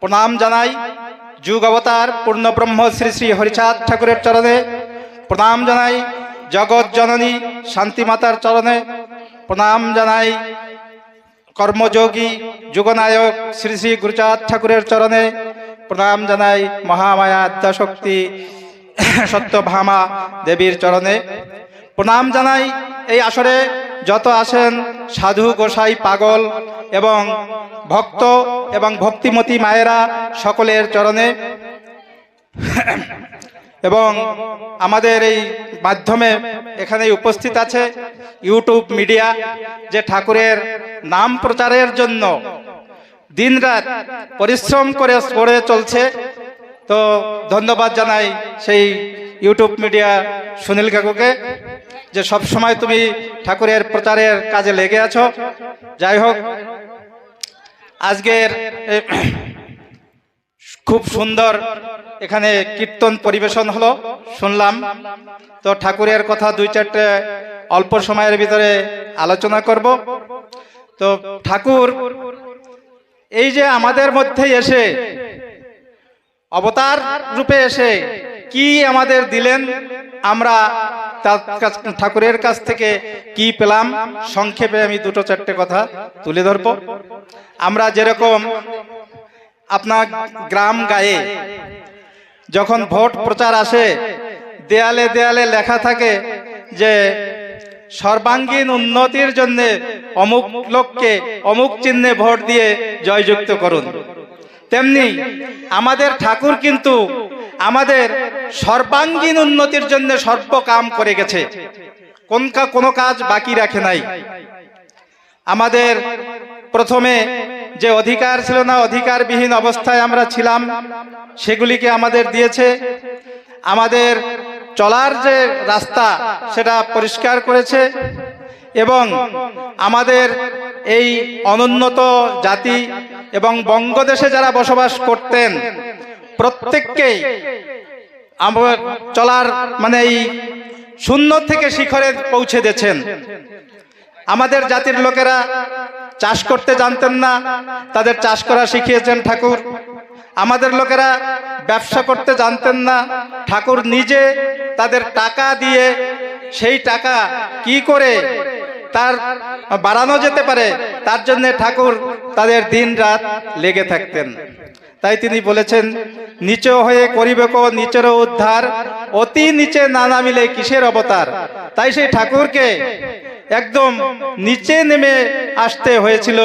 প্রণাম জানাই যুগ অবতার পূর্ণ ব্রহ্ম শ্রী শ্রী হরিচাঁদ ঠাকুরের চরণে। প্রণাম জানাই জগৎ জননী শান্তি মাতার চরণে। প্রণাম জানাই কর্মযোগী যুগনায়ক শ্রী শ্রী গুরুচাঁদ ঠাকুরের চরণে। প্রণাম জানাই মহামায়া আদ্যাশক্তি সত্যভামা দেবীর চরণে। প্রণাম জানাই এই আসরে যত আসেন সাধু গোসাই পাগল এবং ভক্ত এবং ভক্তিমতী মায়েরা সকলের চরণে। এবং আমাদের এই মাধ্যমে এখানে উপস্থিত আছে ইউটিউব মিডিয়া, যে ঠাকুরের নাম প্রচারের জন্য দিনরাত পরিশ্রম করে করে চলছে। তো ধন্যবাদ জানাই সেই ইউটিউব মিডিয়া সুনীল কাকুকে। যে সব সময় তুমি ঠাকুরের প্রচারের কাজে লেগে আছো। যাই হোক, আজকের খুব সুন্দর এখানে কীর্তন পরিবেশন হলো, শুনলাম। তো ঠাকুরের কথা দুই চারটে অল্প সময়ের ভিতরে আলোচনা করব। তো ঠাকুর, এই যে আমাদের মধ্যে এসে, অবতার রূপে এসে কি আমাদের দিলেন? আমরা ঠাকুরের কাছ থেকে কি পেলাম? সংক্ষেপে আমি দুটো চারটে কথা তুলে ধরব। আমরা যেরকম আপনার গ্রাম গায়ে যখন ভোট প্রচার আসে, দেয়ালে দেয়ালে লেখা থাকে যে, সর্বাঙ্গীন উন্নতির জন্য অমুক লোককে অমুক চিহ্নে ভোট দিয়ে জয়যুক্ত করুন। তেমনি আমাদের ঠাকুর কিন্তু আমাদের সর্বাঙ্গীন উন্নতির জন্য সর্ব কাম করে গেছে। কোন কোনো কাজ বাকি রাখে নাই। আমাদের প্রথমে যে অধিকার ছিল না, অধিকারবিহীন অবস্থায় আমরা ছিলাম, সেগুলিকে আমাদের দিয়েছে। আমাদের চলার যে রাস্তা, সেটা পরিষ্কার করেছে এবং আমাদের এই অনুন্নত জাতি এবং বঙ্গদেশে যারা বসবাস করতেন প্রত্যেককেই আমার চলার মানে এই শূন্য থেকে শিখরে পৌঁছে দিয়েছেন। আমাদের জাতির লোকেরা চাষ করতে জানতেন না, তাদের চাষ করা শিখিয়েছেন ঠাকুর। আমাদের লোকেরা ব্যবসা করতে জানতেন না, ঠাকুর নিজে তাদের টাকা দিয়ে সেই টাকা কি করে তার বাড়ানো যেতে পারে, তার জন্য ঠাকুর তাদের দিন রাত লেগে থাকতেন। তাই তিনি বলেছেন, নিচ হয়ে করিবে কো নিচের উদ্ধার, অতি নিচে না নামিলে কিসের অবতার? তাই সেই ঠাকুরকে একদম নিচে নেমে আসতে হয়েছিল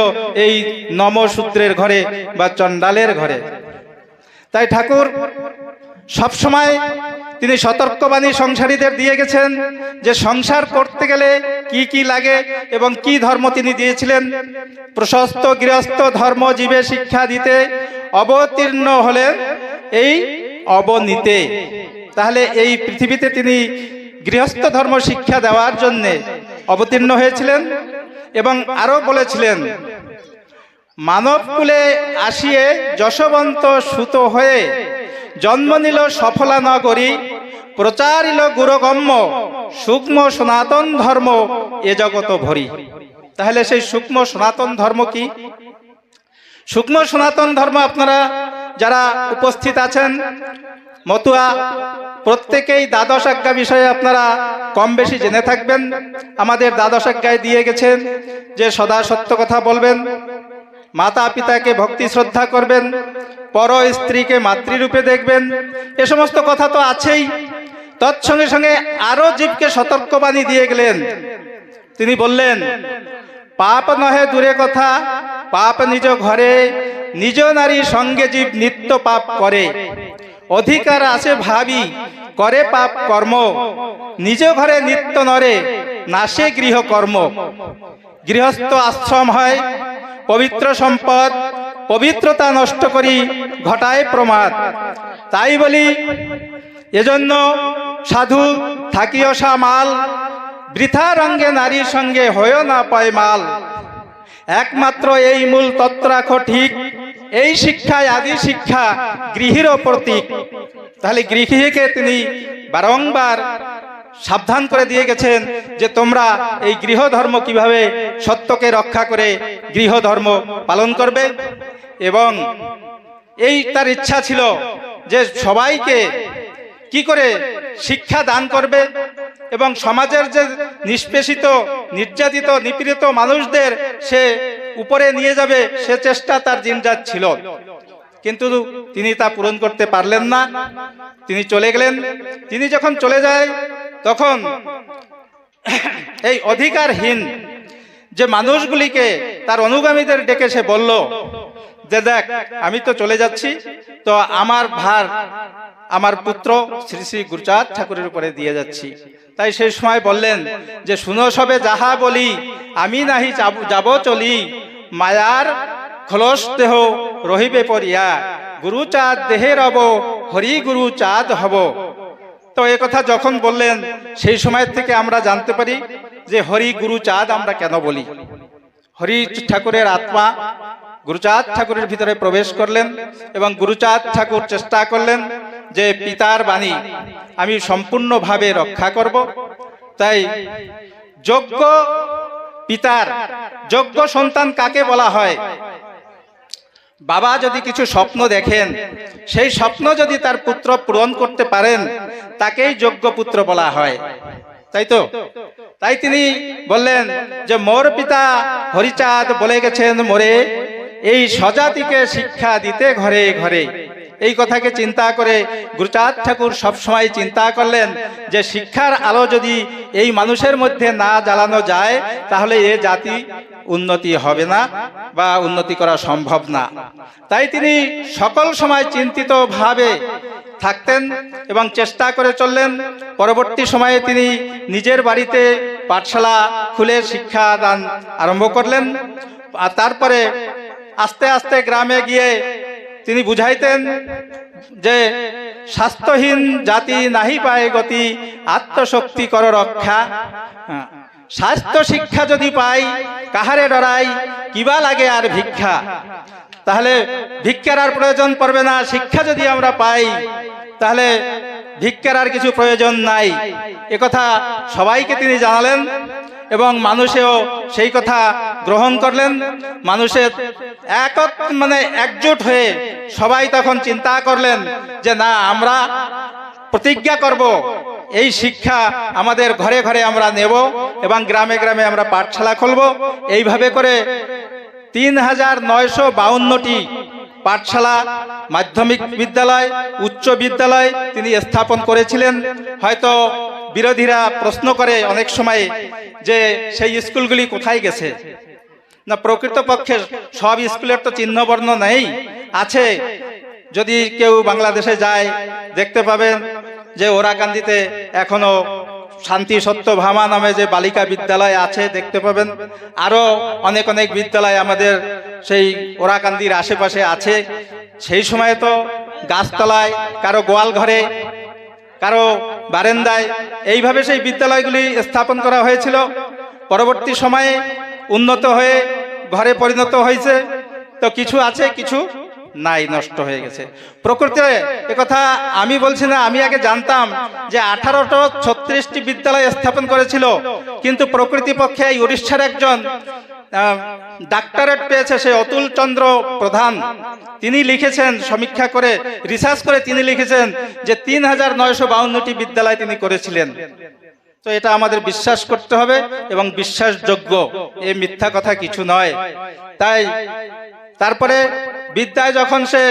এই নমসূত্রের ঘরে বা চণ্ডালের ঘরে। তাই ঠাকুর সবসময় তিনি সতর্কবাণী সংসারীদের দিয়ে গেছেন যে সংসার করতে গেলে কি কি লাগে এবং কি ধর্ম তিনি দিয়েছিলেন। প্রশস্ত, গৃহস্থ ধর্ম জীবে শিক্ষা দিতে অবতীর্ণ হলেন এই অবনীতে। তাহলে এই পৃথিবীতে তিনি গৃহস্থ ধর্ম শিক্ষা দেওয়ার জন্যে অবতীর্ণ হয়েছিলেন এবং আরও বলেছিলেন মানব কুলে আসিয়ে যশবন্ত সুত হয়ে জন্ম নিল সফলা নগরী প্রচারিল গুরগম্য, সূক্ষ্ম সনাতন ধর্ম এ জগত ভরি। তাহলে সেই সূক্ষ্ম সনাতন ধর্ম কি? সূক্ষ্ম সনাতন ধর্ম আপনারা যারা উপস্থিত আছেন, মতুয়া, প্রত্যেকেই দ্বাদশ আজ্ঞা বিষয়ে আপনারা কম বেশি জেনে থাকবেন। আমাদের দ্বাদশ আজ্ঞায় দিয়ে গেছেন যে সদা সত্য কথা বলবেন। মাতা পিতাকে ভক্তি, শ্রদ্ধা করবেন, পর স্ত্রীকে মাতৃরূপে দেখবেন, এ সমস্ত কথা তো আছেই। তৎসঙ্গে সঙ্গে আরও জীবকে সতর্কবাণী দিয়ে গেলেন। তিনি বললেন, পাপ নহে দূরে কথা, পাপ নিজ ঘরে, নিজ নারী সঙ্গে জীব নিত্য পাপ করে। অধিকার আছে ভাবি, করে পাপ কর্ম, নিজ ঘরে নিত্য নরে, নাশে গৃহ কর্ম গৃহস্থ আশ্রম হয় পবিত্র সম্পদ, পবিত্রতা নষ্ট করি ঘটায় প্রমাদ। তাই বলি, এজন্য সাধু থাকিও সা মাল, বৃথা রঙ্গে নারীর সঙ্গে হয়েও না পায় মাল। একমাত্র এই মূল তত্ত্ব রাখো ঠিক, এই শিক্ষায় আদি শিক্ষা গৃহীর প্রতীক। তাহলে গৃহীকে তিনি বারংবার সাবধান করে দিয়ে গেছেন যে তোমরা এই গৃহ ধর্ম কীভাবে সত্যকে রক্ষা করে গৃহ ধর্ম পালন করবে। এবং এই তার ইচ্ছা ছিল যে সবাইকে কি করে শিক্ষা দান করবে এবং সমাজের যে নিষ্পেষিত, নির্যাতিত, নিপীড়িত মানুষদের সে উপরে নিয়ে যাবে, সে চেষ্টা তার দিনরাত ছিল। কিন্তু তিনি তা পূরণ করতে পারলেন না। তিনি চলে গেলেন। তিনি যখন চলে যায় তখন এই অধিকারহীন যে মানুষগুলিকে তার অনুগামীদের ডেকে সে বলল, যে দেখ, আমি তো চলে যাচ্ছি, তো আমার ভার আমার পুত্র শ্রী শ্রী গুরুচাঁদ ঠাকুরের উপরে দিয়ে যাচ্ছি। তাই সেই সময় বললেন যে, শুনো সবে যাহা বলি, আমি নাহি যাব- চলি, মায়ার খলস দেহ রহিবে পরিয়া গুরুচাঁদ দেহে রব, হরি গুরু চাঁদ হব। তো এ কথা যখন বললেন, সেই সময় থেকে আমরা জানতে পারি যে হরি গুরু চাঁদ আমরা কেন বলি। হরি ঠাকুরের আত্মা গুরুচাঁদ ঠাকুরের ভিতরে প্রবেশ করলেন এবং গুরুচাঁদ ঠাকুর চেষ্টা করলেন যে পিতার বাণী আমি সম্পূর্ণভাবে রক্ষা করব। তাই যোগ্য পিতার, যোগ্য সন্তান কাকে বলা হয়? বাবা যদি কিছু স্বপ্ন দেখেন, সেই স্বপ্ন যদি তার পুত্র পূরণ করতে পারেন, তাকেই যোগ্য পুত্র বলা হয়। তাই তো? তাই তিনি বললেন যে, মোর পিতা হরিচাঁদ বলে গেছেন মোরে, এই সজাতিকে শিক্ষা দিতে ঘরে ঘরে। এই কথাকে চিন্তা করে গুরুচাঁদ ঠাকুর সবসময় চিন্তা করলেন যে শিক্ষার আলো যদি এই মানুষের মধ্যে না জ্বালানো যায়, তাহলে এ জাতি উন্নতি হবে না বা উন্নতি করা সম্ভব না। তাই তিনি সকল সময় চিন্তিত ভাবে থাকতেন এবং চেষ্টা করে চললেন। পরবর্তী সময়ে তিনি নিজের বাড়িতে পাঠশালা খুলে শিক্ষাদান আরম্ভ করলেন। আর তারপরে আস্তে আস্তে গ্রামে গিয়ে তিনি বুঝাইতেন যে স্বাস্থ্যহীন জাতি নাহি পায় গতি, আত্মশক্তি কর রক্ষা হ্যাঁ। স্বাস্থ্য শিক্ষা যদি পাই, কাহারে ডরাই, কিবা লাগে আর ভিক্ষা তাহলে ভিক্ষার আর প্রয়োজন পড়বে না, শিক্ষা যদি আমরা পাই, তাহলে ভিক্ষার আর কিছু প্রয়োজন নাই একথা সবাইকে তিনি জানালেন এবং মানুষেও সেই কথা গ্রহণ করলেন। মানুষের এক মানে একজোট হয়ে সবাই তখন চিন্তা করলেন যে, না, আমরা প্রতিজ্ঞা করব। এই শিক্ষা আমাদের ঘরে ঘরে আমরা নেব এবং গ্রামে গ্রামে আমরা পাঠশালা খুলব। এইভাবে করে তিন হাজার নয়শো বাউন্নটি পাঠশালা, মাধ্যমিক বিদ্যালয়, উচ্চ বিদ্যালয় তিনি স্থাপন করেছিলেন। হয়তো বিরোধীরা প্রশ্ন করে অনেক সময় যে, সেই স্কুলগুলি কোথায় গেছে? না প্রকৃতপক্ষে সব স্কুলের তো চিহ্ন বর্ণ নেই। আছে, যদি কেউ বাংলাদেশে যায়, দেখতে পাবেন যে ওরাকান্দিতে এখনও শান্তি সত্য ভামা নামে যে বালিকা বিদ্যালয় আছে, দেখতে পাবেন। আরও অনেক অনেক বিদ্যালয় আমাদের সেই ওরাকান্দির আশেপাশে আছে। সেই সময় তো গাছতলায়, কারও গোয়াল ঘরে কারও বারেন্দায় এইভাবে সেই বিদ্যালয়গুলি স্থাপন করা হয়েছিল। পরবর্তী সময়ে উন্নত হয়ে ঘরে পরিণত হয়েছে। তো কিছু আছে, কিছু নাই, নষ্ট হয়ে গেছে। প্রকৃতিতে একথা আমি বলছি না, আমি আগে জানতাম যে আঠারোটা ছত্রিশটি বিদ্যালয় স্থাপন করেছিল। কিন্তু প্রকৃতি পক্ষে এই উড়িষ্যার একজন ডাক্তারেট পেয়েছে, সে অতুল চন্দ্র প্রধান। তিনি লিখেছেন, সমীক্ষা করে রিসার্চ করে তিনি লিখেছেন যে তিন হাজার নয়শো বাউন্নটি বিদ্যালয় তিনি করেছিলেন। তো এটা আমাদের বিশ্বাস করতে হবে এবং বিশ্বাসযোগ্য। এ মিথ্যা কথা কিছু নয়। তাই তারপরে বিদ্যায় যখন সে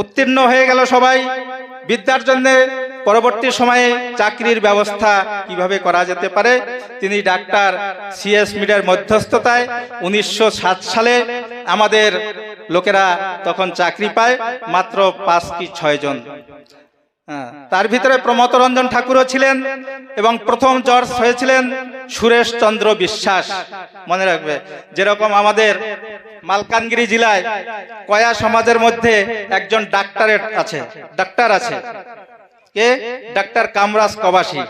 উত্তীর্ণ হয়ে গেল সবাই, বিদ্যার জন্য পরবর্তী সময়ে চাকরির ব্যবস্থা কীভাবে করা যেতে পারে, তিনি ডাক্তার সিএস মিডের মধ্যস্থতায় উনিশশো সাত সালে আমাদের লোকেরা তখন চাকরি পায় মাত্র পাঁচ কি ছয় জন তার ভিতরে প্রমত রঞ্জন ঠাকুরও ছিলেন এবং প্রথম জর্জ হয়েছিলেন সুরেশ চন্দ্র বিশ্বাস। মনে রাখবে, যেরকম আমাদের মালকানগিরি জেলায় কয়া সমাজের মধ্যে একজন ডাক্তারেট আছে, ডাক্তার আছে। কে? ডাক্তার কামরাজ কবাসী।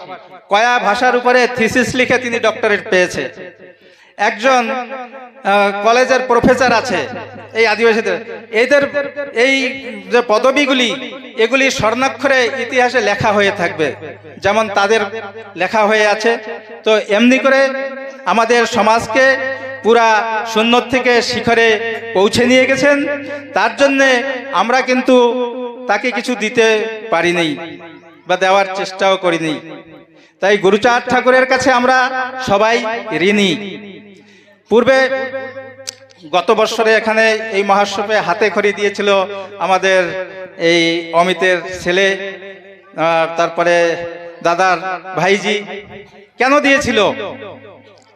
কয়া ভাষার উপরে থিসিস লিখে তিনি ডক্টরেট পেয়েছে। একজন কলেজের প্রফেসর আছে এই আদিবাসীদের। এদের এই যে পদবিগুলি, এগুলি স্বর্ণাক্ষরে ইতিহাসে লেখা হয়ে থাকবে। যেমন তাদের লেখা হয়ে আছে। তো এমনি করে আমাদের সমাজকে পুরা শূন্য থেকে শিখরে পৌঁছে নিয়ে গেছেন। তার জন্যে আমরা কিন্তু তাকে কিছু দিতে পারিনি বা দেওয়ার চেষ্টাও করিনি। তাই গুরুচাঁদ ঠাকুরের কাছে আমরা সবাই ঋণী। পূর্বে গত বছরে এখানে এই মহাসবে হাতে খড়ি দিয়েছিল আমাদের এই অমিতের ছেলে তারপরে দাদার ভাইজি। কেন দিয়েছিল?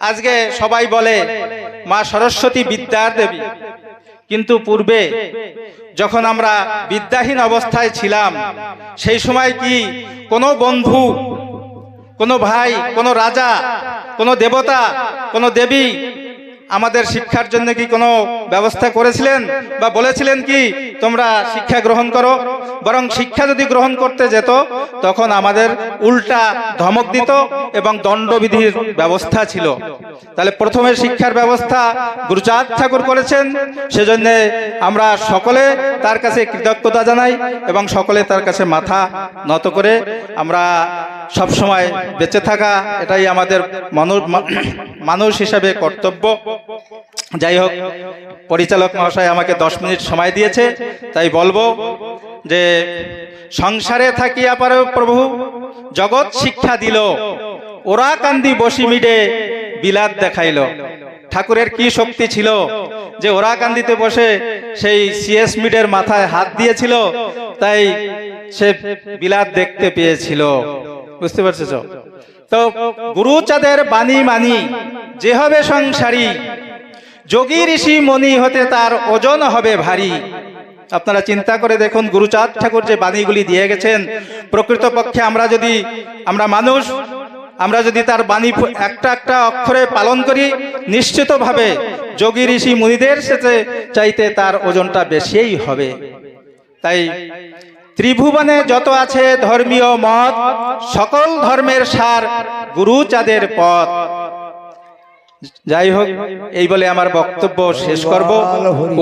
আজকে সবাই বলে, মা সরস্বতী বিদ্যার দেবী। কিন্তু পূর্বে যখন আমরা বিদ্যাহীন অবস্থায় ছিলাম, সেই সময় কি কোনো বন্ধু, কোনো ভাই, কোনো রাজা, কোনো দেবতা, কোনো দেবী আমাদের শিক্ষার জন্য কি কোনো ব্যবস্থা করেছিলেন বা বলেছিলেন কি, তোমরা শিক্ষা গ্রহণ করো? বরং শিক্ষা যদি গ্রহণ করতে যেত, তখন আমাদের উল্টা ধমক দিত এবং দণ্ডবিধির ব্যবস্থা ছিল। তাহলে প্রথমে শিক্ষার ব্যবস্থা গুরুচাঁদ ঠাকুর করেছেন। সেজন্যে আমরা সকলে তার কাছে কৃতজ্ঞতা জানাই এবং সকলে তার কাছে মাথা নত করে আমরা সব সময় বেঁচে থাকা, এটাই আমাদের মানুষ মানুষ হিসাবে কর্তব্য। যাই হোক, পরিচালক মহাশয় আমাকে দশ মিনিট সময় দিয়েছে, তাই বলব যে সংসারে থাকিয়া পারে প্রভু, জগৎ শিক্ষা দিল। ওরা কান্দি বসি মিডে বিলাত দেখাইল। ঠাকুরের কি শক্তি ছিল যে ওরা কান্দিতে বসে সেই সিএস মিডের মাথায় হাত দিয়েছিল, তাই সে বিলাত দেখতে পেয়েছিল। বুঝতে পারছ? তো গুরুচাঁদের বাণী মানি যে হবে সংসারী, যোগী ঋষি মনি হতে তার ওজন হবে ভারী। আপনারা চিন্তা করে দেখুন গুরুচাঁদ ঠাকুর যে বাণীগুলি দিয়ে গেছেন, প্রকৃতপক্ষে আমরা যদি, আমরা মানুষ, আমরা যদি তার বাণী একটা একটা অক্ষরে পালন করি, নিশ্চিতভাবে যোগী ঋষি মুনিদের সাথে চাইতে তার ওজনটা বেশিই হবে। তাই ত্রিভুবনে যত আছে ধর্মীয় মত, সকল ধর্মের সার গুরুচাঁদের পথ। যাই হোক এই বলে আমার বক্তব্য শেষ করব।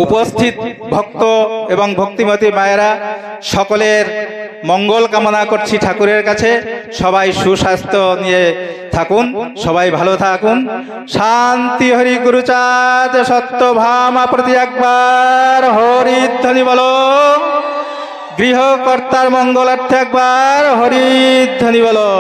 উপস্থিত ভক্ত এবং ভক্তিমতী মায়েরা, সকলের মঙ্গল কামনা করছি ঠাকুরের কাছে। সবাই সুস্বাস্থ্য নিয়ে থাকুন, সবাই ভালো থাকুন। শান্তি হরি গুরুচাঁদ সত্য ভামা প্রতি একবার। হরিধ্বনি বলো। গৃহকর্তার মঙ্গলার্থে একবার হরিধ্বনি বলো।